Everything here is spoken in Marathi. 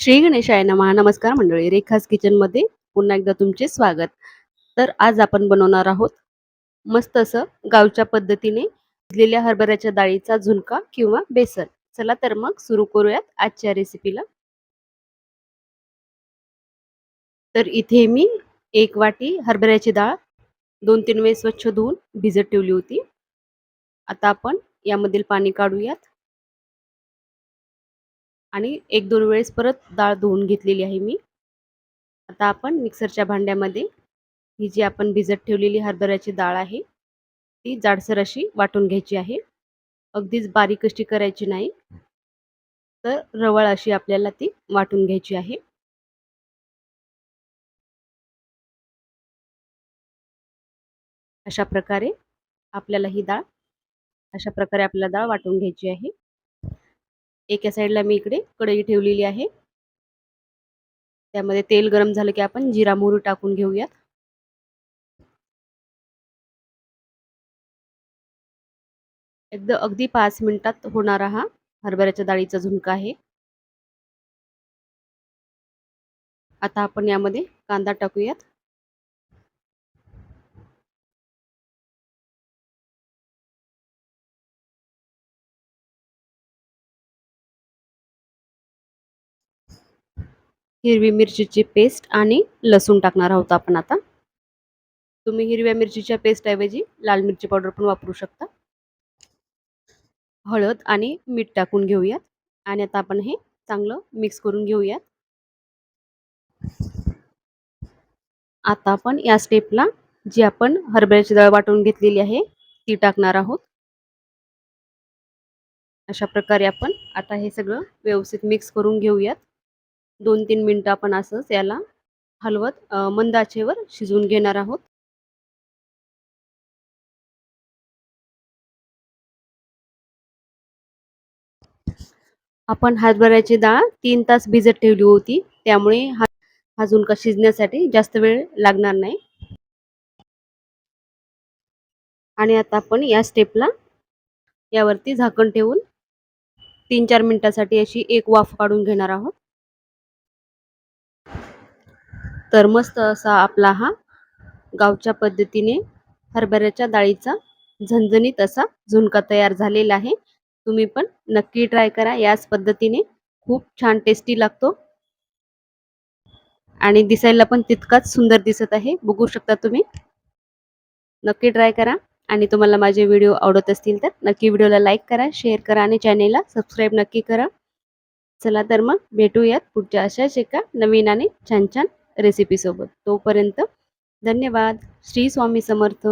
श्री गणेशाय नमः. नमस्कार मंडळी रेखास किचनमध्ये पुन्हा एकदा तुमचे स्वागत. तर आज आपण बनवणार आहोत मस्त असं गावच्या पद्धतीने भिजलेल्या हरभऱ्याच्या डाळीचा झुणका किंवा बेसन. चला तर मग सुरू करूयात आजच्या रेसिपीला तर इथे मी एक वाटी हरभऱ्याची डाळ दोन तीन वेळेस स्वच्छ धुवून भिजत ठेवली होती. आता आपण यामधील पाणी काढूयात. आणि एक दोन वेळेस परत डाळ धुवून घेतलेली आहे मी. आता आपण मिक्सरच्या भांड्यामध्ये ही जी आपण भिजत ठेवलेली हरभऱ्याची डाळ आहे ती जाडसर अशी वाटून घ्यायची आहे. अगदीच बारीक अशी करायची नाही. तर रवळ अशी आपल्याला ती वाटून घ्यायची आहे. अशा प्रकारे आपल्याला ही डाळ अशा प्रकारे आपल्याला डाळ वाटून घ्यायची आहे. एका साईडला मी इकडे कढई ठेवलेली आहे. त्यामध्ये तेल गरम झालं की आपण जिरा मोहरी टाकून घेऊयात. एकदा अगदी पाच मिनिटात होणारा हा हरभऱ्याच्या डाळीचा झुणका आहे. आता आपण यामध्ये कांदा टाकूयात. हिरवी मिरचीची पेस्ट आणि लसूण टाकणार आहोत आपण आता. तुम्ही हिरव्या मिरचीच्या पेस्टऐवजी लाल मिरची पावडर पण वापरू शकता. हळद आणि मीठ टाकून घेऊयात आणि आता आपण हे चांगलं मिक्स करून घेऊयात. आता आपण या स्टेपला जी आपण हरभऱ्याची डाळ वाटून घेतलेली आहे ती टाकणार आहोत. अशा प्रकारे आपण आता हे सगळं व्यवस्थित मिक्स करून घेऊयात. दोन तीन मिनटं आपण असंच याला हलवत मंदाचेवर शिजवून घेणार आहोत. आपण हातभऱ्याची डाळ तीन तास भिजत ठेवली होती त्यामुळे हा हा झुणका शिजण्यासाठी जास्त वेळ लागणार नाही. आणि आता आपण या स्टेपला यावरती झाकण ठेवून तीन चार मिनिटासाठी अशी एक वाफ काढून घेणार आहोत. तर मस्त असा आपला हा गावच्या पद्धतीने हरभऱ्याच्या डाळीचा झणझणीत असा झुणका तयार झालेला आहे. तुम्ही पण नक्की ट्राय करा. याच पद्धतीने खूप छान टेस्टी लागतो. आणि दिसायला पण तितकाच सुंदर दिसत आहे. बघू शकता तुम्ही. नक्की ट्राय करा. आणि तुम्हाला माझे व्हिडिओ आवडत असतील तर नक्की व्हिडिओला लाईक करा शेअर करा आणि चॅनेलला सबस्क्राईब नक्की करा. चला तर मग भेटूयात पुढच्या अशाच एका नवीन आणि छान छान रेसिपीसोबत तोपर्यंत धन्यवाद. श्री स्वामी समर्थ.